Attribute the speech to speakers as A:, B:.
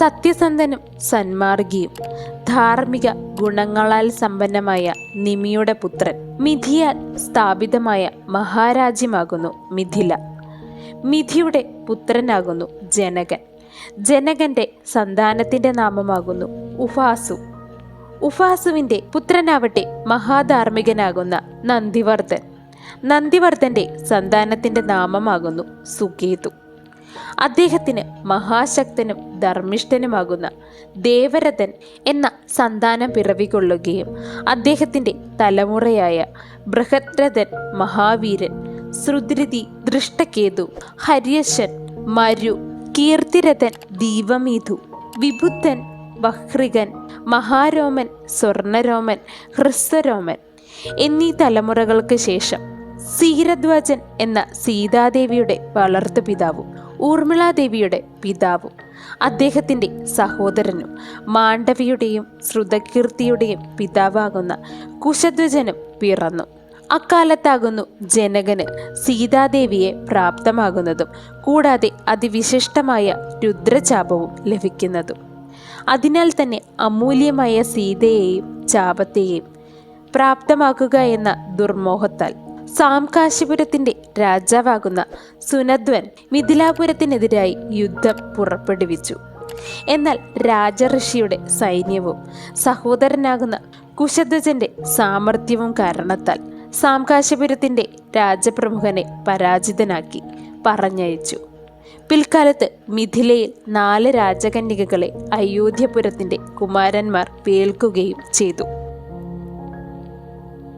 A: സത്യസന്ധനും സന്മാർഗിയും ധാർമ്മിക ഗുണങ്ങളാൽ സമ്പന്നമായ നിമിയുടെ പുത്രൻ മിഥിയാൽ സ്ഥാപിതമായ മഹാരാജ്യമാകുന്നു മിഥില. മിഥിയുടെ പുത്രനാകുന്നു ജനകൻ. ജനകന്റെ സന്താനത്തിന്റെ നാമമാകുന്നു ഉഫാസു. ഉഫാസുവിന്റെ പുത്രനാവട്ടെ മഹാധാർമ്മികനാകുന്ന നന്ദിവർദ്ധൻ. നന്ദിവർദ്ധന്റെ സന്താനത്തിന്റെ നാമമാകുന്നു സുകേതു. അദ്ദേഹത്തിന് മഹാശക്തനും ധർമ്മിഷ്ഠനുമാകുന്ന ദേവരഥൻ എന്ന സന്താനം പിറവികൊള്ളുകയും അദ്ദേഹത്തിന്റെ തലമുറയായ ബൃഹദ്രഥൻ മഹാവീരൻ ശ്രുതിരതി ദൃഷ്ടകേതു ഹര്യശൻ മരു കീർത്തിരഥൻ ദീപമീതു വിബുദ്ധൻ വഹ്രികൻ മഹാരോമൻ സ്വർണരോമൻ ഹ്രസ്വരോമൻ എന്നീ തലമുറകൾക്ക് ശേഷം സീരധ്വജൻ എന്ന സീതാദേവിയുടെ വളർത്തു പിതാവും ഊർമിളാദേവിയുടെ പിതാവും അദ്ദേഹത്തിന്റെ സഹോദരനും മാണ്ഡവിയുടെയും ശ്രുതകീർത്തിയുടെയും പിതാവാകുന്ന കുശധ്വജനും പിറന്നു. അക്കാലത്താകുന്നു ജനകന് സീതാദേവിയെ പ്രാപ്തമാകുന്നതും കൂടാതെ അതിവിശിഷ്ടമായ രുദ്രചാപവും ലഭിക്കുന്നതും. അതിനാൽ തന്നെ അമൂല്യമായ സീതയെയും ചാപത്തെയും പ്രാപ്തമാക്കുക എന്ന ദുർമോഹത്താൽ സാംകാശിപുരത്തിന്റെ രാജാവാകുന്ന സുനദ്വൻ മിഥിലാപുരത്തിനെതിരായി യുദ്ധം പുറപ്പെടുവിച്ചു. എന്നാൽ രാജഋഷിയുടെ സൈന്യവും സഹോദരനാകുന്ന കുശധ്വജന്റെ സാമർഥ്യവും കാരണത്താൽ സാംകാശപുരത്തിന്റെ രാജപ്രമുഖനെ പരാജിതനാക്കി പറഞ്ഞയച്ചു. പിൽക്കാലത്ത് മിഥിലയിൽ നാല് രാജകന്യകകളെ അയോധ്യപുരത്തിന്റെ കുമാരന്മാർ വേൽക്കുകയും ചെയ്തു.